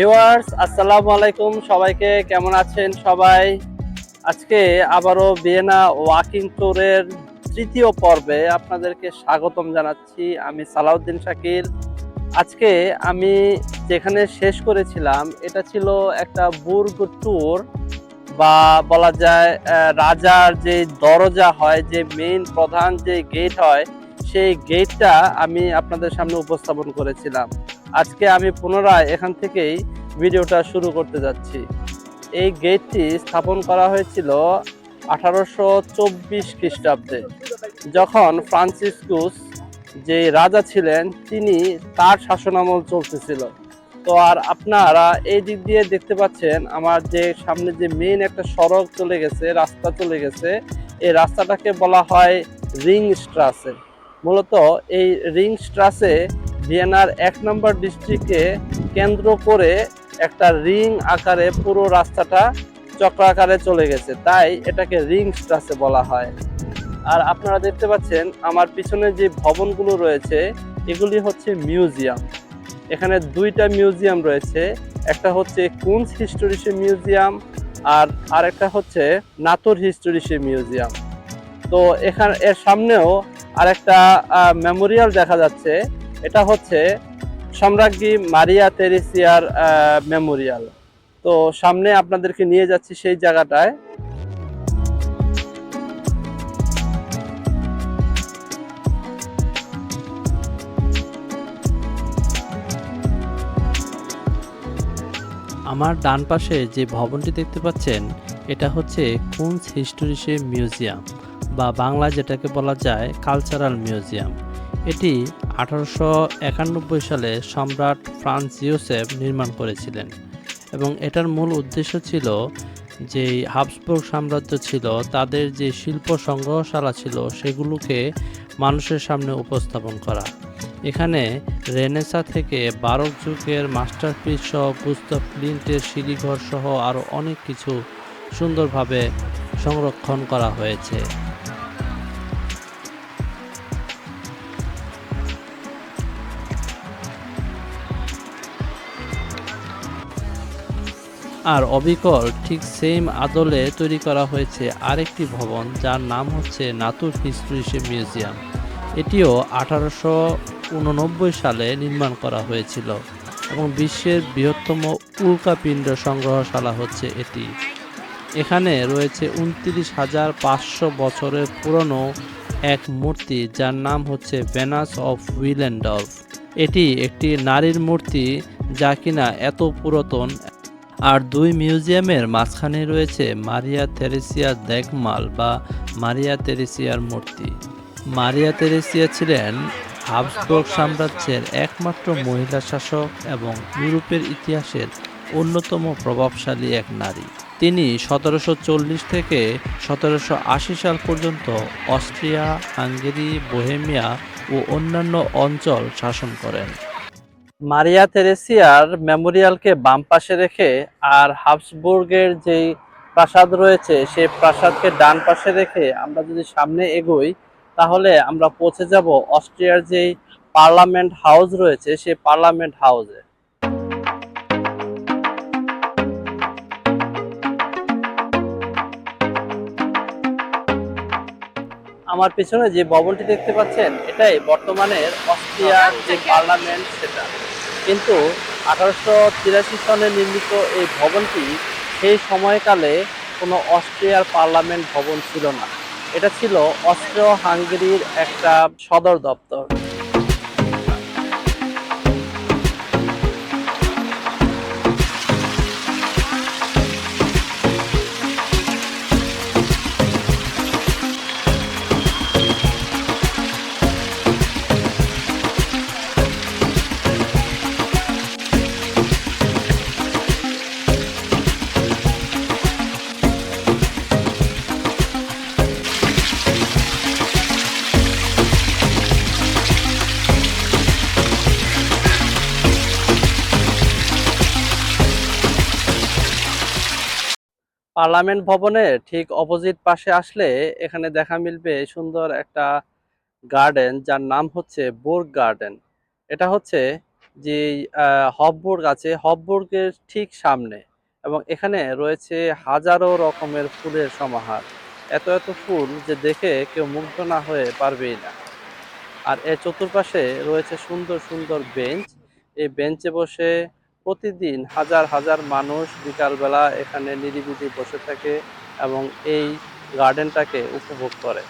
Viewers, আসসালামু আলাইকুম। সবাইকে কেমন আছেন সবাই? আজকে আবারও ভিয়েনা ওয়াকিং ট্যুরের তৃতীয় পর্বে আপনাদেরকে স্বাগতম জানাচ্ছি আমি সালাউদ্দিন শাকির। আজকে আমি যেখানে শেষ করেছিলাম, এটা ছিল একটা বুর্গ ট্যুর বা বলা যায় রাজার যে দরজা হয়, যে মেইন প্রধান যে গেট হয়, সেই গেটটা আমি আপনাদের সামনে উপস্থাপন করেছিলাম। আজকে আমি পুনরায় এখান থেকেই ভিডিওটা শুরু করতে যাচ্ছি। এই গেটটি স্থাপন করা হয়েছিল আঠারোশো চব্বিশ খ্রিস্টাব্দে। যখন ফ্রান্সিসকুস যে রাজা ছিলেন, তিনি তার শাসনামল চলতেছিল। তো আর আপনারা এই দিক দিয়ে দেখতে পাচ্ছেন, আমার যে সামনে যে মেইন একটা সড়ক চলে গেছে, রাস্তা চলে গেছে, এই রাস্তাটাকে বলা হয় রিং স্ট্রাসে মূলত এই রিং স্ট্রাসে ভিয়েনার এক নম্বর ডিস্ট্রিক্টকে কেন্দ্র করে একটা রিং আকারে পুরো রাস্তাটা চক্রাকারে চলে গেছে। তাই এটাকে রিং স্ট্রাসে বলা হয়। আর আপনারা দেখতে পাচ্ছেন, আমার পিছনে যে ভবনগুলো রয়েছে, এগুলি হচ্ছে মিউজিয়াম। এখানে দুইটা মিউজিয়াম রয়েছে, একটা হচ্ছে কুনস হিস্টোরিসে মিউজিয়াম, আর আরেকটা হচ্ছে নাতর হিস্টোরিসে মিউজিয়াম। তো এখানে, এর সামনেও আরেকটা মেমোরিয়াল দেখা যাচ্ছে। এটা হচ্ছে সম্রাজ্ঞী মারিয়া তেরেসিয়ার মেমোরিয়াল। তো সামনে আপনাদেরকে নিয়ে যাচ্ছি সেই জায়গাটায়। আমার ডান পাশে যে ভবনটি দেখতে পাচ্ছেন, এটা হচ্ছে কুন্স হিস্টোরিসে মিউজিয়াম বা বাংলা যেটাকে বলা যায় কালচারাল মিউজিয়াম। এটি আঠারোশো একানব্বই সালে সম্রাট ফ্রান্স ইউসেফ নির্মাণ করেছিলেন এবং এটার মূল উদ্দেশ্য ছিল যে হাবসবুর্গ সাম্রাজ্য ছিল, তাদের যে শিল্প সংগ্রহশালা ছিল সেগুলোকে মানুষের সামনে উপস্থাপন করা। এখানে রেনেসা থেকে বারক যুগের মাস্টারপিস সহ পুস্তক প্রিন্টের সিঁড়িঘর সহ আরও অনেক কিছু সুন্দরভাবে সংরক্ষণ করা হয়েছে। আর অবিকল ঠিক সেম আদলে তৈরি করা হয়েছে আরেকটি ভবন, যার নাম হচ্ছে নাতুর হিস্ট্রিসে মিউজিয়াম। এটিও আঠারোশো উননব্বই সালে নির্মাণ করা হয়েছিল এবং বিশ্বের বৃহত্তম উল্কাপিণ্ড সংগ্রহশালা হচ্ছে এটি। এখানে রয়েছে উনত্রিশ হাজার পাঁচশো বছরের পুরনো এক মূর্তি, যার নাম হচ্ছে ভেনাস অফ উইলেন্ডলফ এটি একটি নারীর মূর্তি, যা কিনা এত পুরাতন আর দুই মিউজিয়ামের মাঝখানে রয়েছে মারিয়া থেরেসিয়া দেখমাল বা মারিয়া তেরেসিয়ার মূর্তি। মারিয়া তেরেসিয়া ছিলেন হাবসবুর্গ সাম্রাজ্যের একমাত্র মহিলা শাসক এবং ইউরোপের ইতিহাসের অন্যতম প্রভাবশালী এক নারী। তিনি সতেরোশো চল্লিশ থেকে সতেরোশো আশি সাল পর্যন্ত অস্ট্রিয়া, হাঙ্গেরি, বোহেমিয়া ও অন্যান্য অঞ্চল শাসন করেন। মারিয়া তেরেসিয়ার মেমোরিয়ালকে বাম পাশে রেখে আর হাবসবুর্গের যেই প্রাসাদ রয়েছে সেই প্রাসাদকে ডান পাশে রেখে আমরা যদি সামনে এগোই তাহলে আমরা পৌঁছে যাব অস্ট্রিয়ার যেই পার্লামেন্ট হাউস রয়েছে সেই পার্লামেন্ট হাউসে। আমার পিছনে যে ভবনটি দেখতে পাচ্ছেন এটাই বর্তমানের অস্ট্রিয়ার যে পার্লামেন্ট সেটা। কিন্তু আঠারোশো তিরাশি সনে নির্মিত এই ভবনটি সেই সময়কালে কোনো অস্ট্রিয়ার পার্লামেন্ট ভবন ছিল না। এটা ছিল অস্ট্রিয় হাঙ্গেরির একটা সদর দপ্তর। পার্লামেন্ট ভবনের ঠিক অপোজিট পাশে আসলে এখানে দেখা মিলবে সুন্দর একটা গার্ডেন যার নাম হচ্ছে বোর্গ গার্ডেন। এটা হচ্ছে যে আহ, হফবুর্গ আছে। হফবুর্গের ঠিক সামনে এবং এখানে রয়েছে হাজারো রকমের ফুলের সমাহার। এত এত ফুল যে দেখে কেউ মুগ্ধ না হয়ে পারবেই না। আর এর চতুর্পাশে রয়েছে সুন্দর সুন্দর বেঞ্চ। এই বেঞ্চে বসে প্রতিদিন হাজার হাজার মানুষ বিকালবেলা এখানে নিরিবিলি বসে থাকে এবং এই গার্ডেনটাকে উপভোগ করে।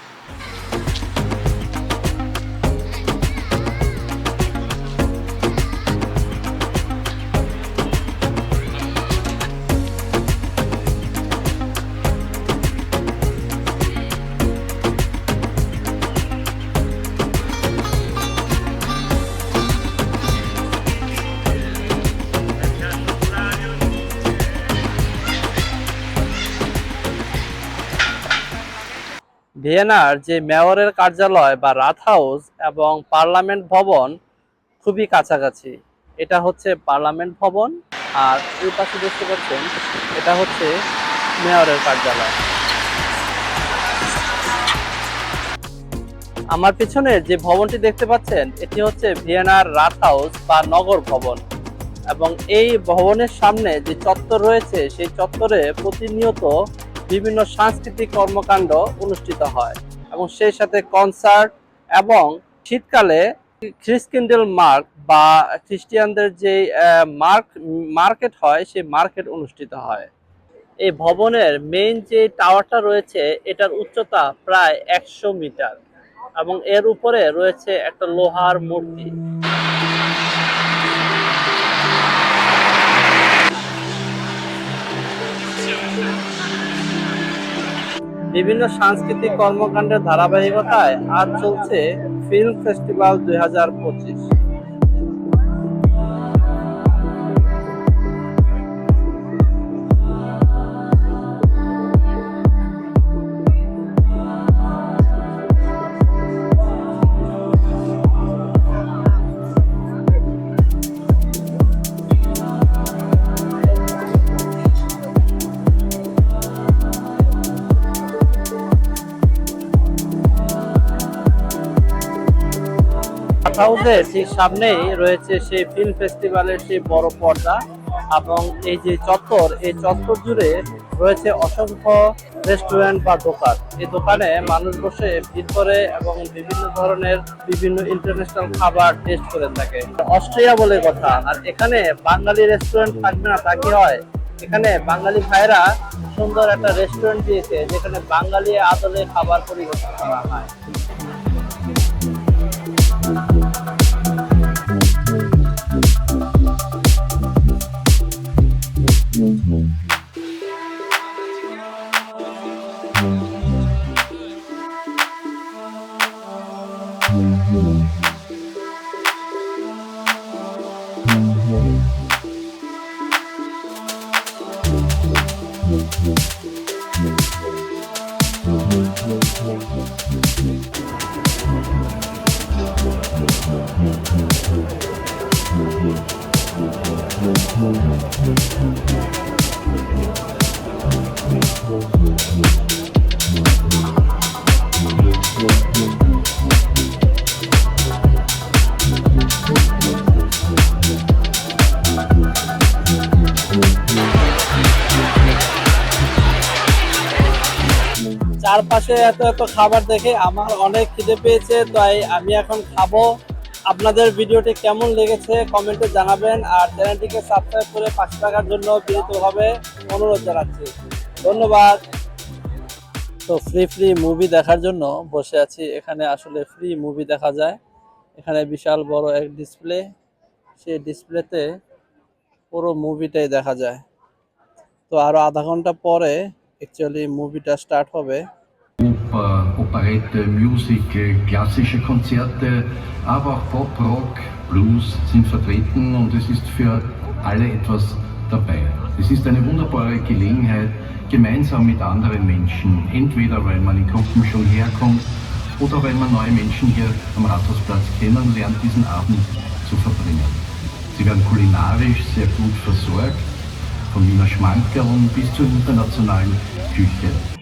ভিয়েনার যে মেয়রের কার্যালয় বা রাত হাউস এবং পার্লামেন্ট ভবন খুবই কাছাকাছি। এটা হচ্ছে পার্লামেন্ট ভবন আর এই পাশে দেখতে পাচ্ছেন এটা হচ্ছে মেয়রের কার্যালয়। আমার পিছনে যে ভবনটি দেখতে পাচ্ছেন, এটি হচ্ছে ভিয়েনার রাত হাউস বা নগর ভবন এবং এই ভবনের সামনে যে চত্বর রয়েছে, সেই চত্বরে প্রতিনিয়ত বিভিন্ন সাংস্কৃতিক কর্মকাণ্ড অনুষ্ঠিত হয় এবং সেই সাথে কনসার্ট এবং শীতকালে খ্রিস্কিন্ডেল মার্ক বা খ্রিস্টিয়ানদের যে মার্ক মার্কেট হয়, সেই মার্কেট অনুষ্ঠিত হয়। এই ভবনের মেইন যে টাওয়ারটা রয়েছে, এটার উচ্চতা প্রায় একশো মিটার এবং এর উপরে রয়েছে একটা লোহার মূর্তি। বিভিন্ন সাংস্কৃতিক কর্মকাণ্ডের ধারাবাহিকতায় আজ চলছে ফিল্ম ফেস্টিভ্যাল দুই হাজার পঁচিশ। হাউসের ঠিক সামনেই রয়েছে সেই ফিল্ম ফেস্টিভ্যালের সেই বড় পর্দা এবং এই যে চত্বর, এই চত্বর জুড়ে রয়েছে অসংখ্য রেস্টুরেন্ট বা দোকান। এই দোকানে মানুষ বসে ভিড় করে এবং বিভিন্ন ধরনের বিভিন্ন ইন্টারন্যাশনাল খাবার টেস্ট করে থাকে। অস্ট্রিয়া বলে কথা। আর এখানে বাঙালি রেস্টুরেন্ট থাকবে না, তা কি হয়? এখানে বাঙালি ভাইরা সুন্দর একটা রেস্টুরেন্ট দিয়েছে, যেখানে বাঙালি আদলে খাবার পরিবেশন করা হয়। চারপাশে এত এত খাবার দেখে আমার অনেক খিদে পেয়েছে, তাই আমি এখন খাব। আপনাদের ভিডিওটি কেমন লেগেছে কমেন্টে জানাবেন আর চ্যানেলটিকে সাবস্ক্রাইব করে পাশে থাকার জন্য বিনীতভাবে অনুরোধ জানাচ্ছি। ধন্যবাদ। তো ফ্রি ফ্রি মুভি দেখার জন্য বসে আছি। এখানে আসলে ফ্রি মুভি দেখা যায়। এখানে বিশাল বড় এক ডিসপ্লে সেই ডিসপ্লেতে পুরো মুভিটাই দেখা যায়। তো আরও আধা ঘণ্টা পরে অ্যাকচুয়ালি মুভিটা স্টার্ট হবে। Operette, Musik, äh, klassische Konzerte, aber auch Pop, Rock, Blues sind vertreten und es ist für alle etwas dabei. Es ist eine wunderbare Gelegenheit, gemeinsam mit anderen Menschen, entweder weil man in Gruppen schon herkommt oder weil man neue Menschen hier am Rathausplatz kennenlernt, diesen Abend zu verbringen. Sie werden kulinarisch sehr gut versorgt, von Wiener Schmankerln bis zur internationalen Küche.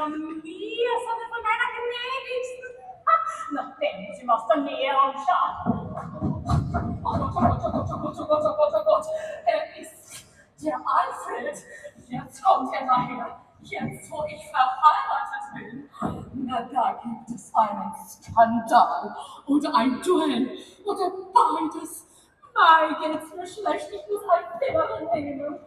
Von mir, sondern von meiner gnädigsten. Ha, Na, denken Sie aus der Nähe und schauen. Oh Gott, oh Gott, oh Gott, oh Gott, oh Gott, oh Gott, oh Gott. Er ist der Alfred. Jetzt kommt er daher. Jetzt, wo ich verheiratet bin. Na, da gibt es einen Skandal oder ein Duell oder beides. Mein, geht's mir schlecht. Ich muss ein Fehler nehmen.